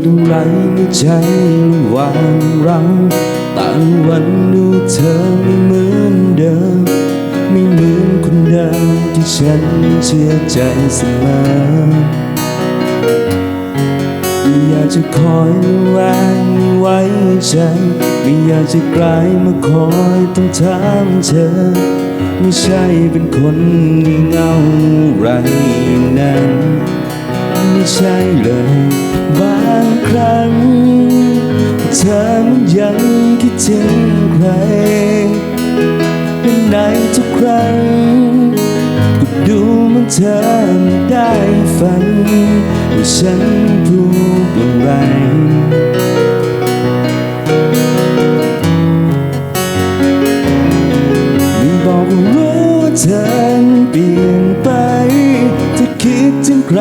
ดอะไรในใจระหว่างเราต่างวันดูเธอไม่เหมือนเดิมไม่เหมือนคนเดิมที่ฉันเชื่อใจเสมอไม่อยากจะคอยแวงไว้ใจไม่อยากจะกลายมาคอยต้องถามเธอ ไม่ใช่เป็นคนงี่เง่าไรอย่างนั้น ไม่ใช่เลย บางครั้งเธอมันยังคิดถึงใครเป็นในทุกครั้งก็ดูเหมันเธอไม่ได้ฝันว่าฉันพูดอะไรไม่บอกว่ารู้ว่าเธอเปลี่ยนไปเธอคิดถึงใคร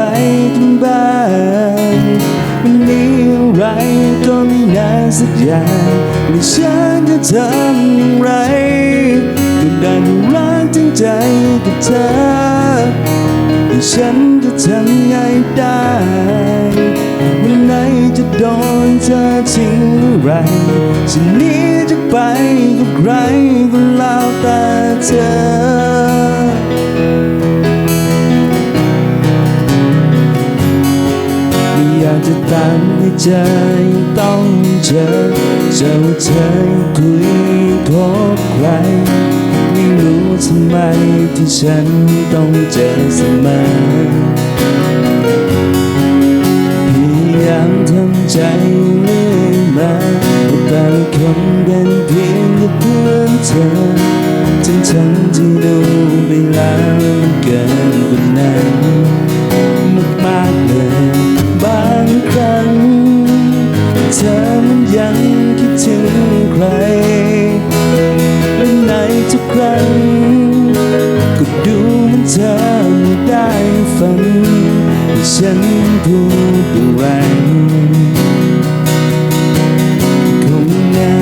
กันบ้าง สักอย่างและฉันจะทำอย่างไรก็ได้รักทั้งใจกับเธอแต่ฉันจะทำไงได้วันไหนจะโดนเธอทิ้งเมื่อไรฉันนี้จะไปกับใครก็แล้วแต่เธอ ใจต้องเจอเจอว่าเธอคุยคบใคร ไม่รู้ทำไมที่ฉันต้องเจอเสมอพยายามทำใจ ฉันพูดอะไรคงน่า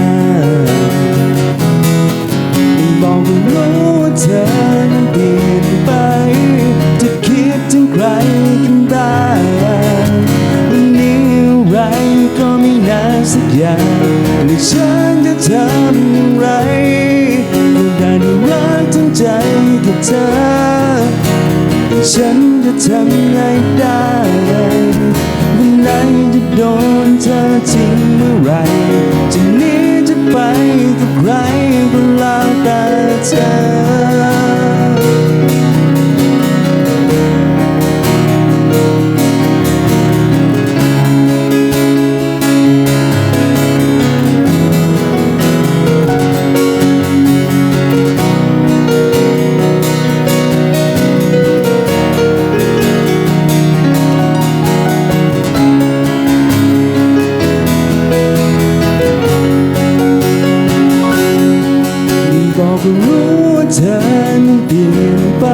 ไม่บอกว่ารู้ว่าเธอนั้นเปลี่ยนไป จะคิดถึงใครกันบ้วันนี้อะไรก็ไม่น่าสักอย่างและฉันจะทำอย่างไรก็ได้แต่รักทั้งใจกับเธอฉัน จะทำไงได้วันไหนจะโดนเธอทิ้งเมื่อไรจะหนีจะไปกับใครก็แล้วแต่เธอ ก็รู้ว่าเธอนั้นเปลี่ยนไป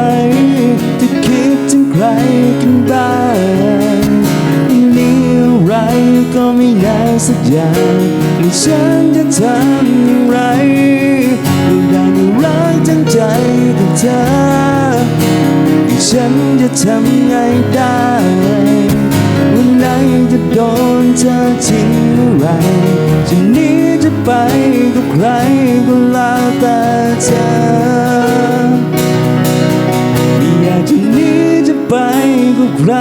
จะคิดถึงใครกันบ้างมีอะไรก็ไม่นานสักอย่างและฉันจะทำอย่างไรก็ได้แต่รักทั้งใจกับเธอฉันจะทำไงได้วันไหนจะโดนเธอทิ้งเมื่อไรจะนี้ จะไปกับใครก็แล้วแต่เธอไม่อยากจะหนีจะไปกับใคร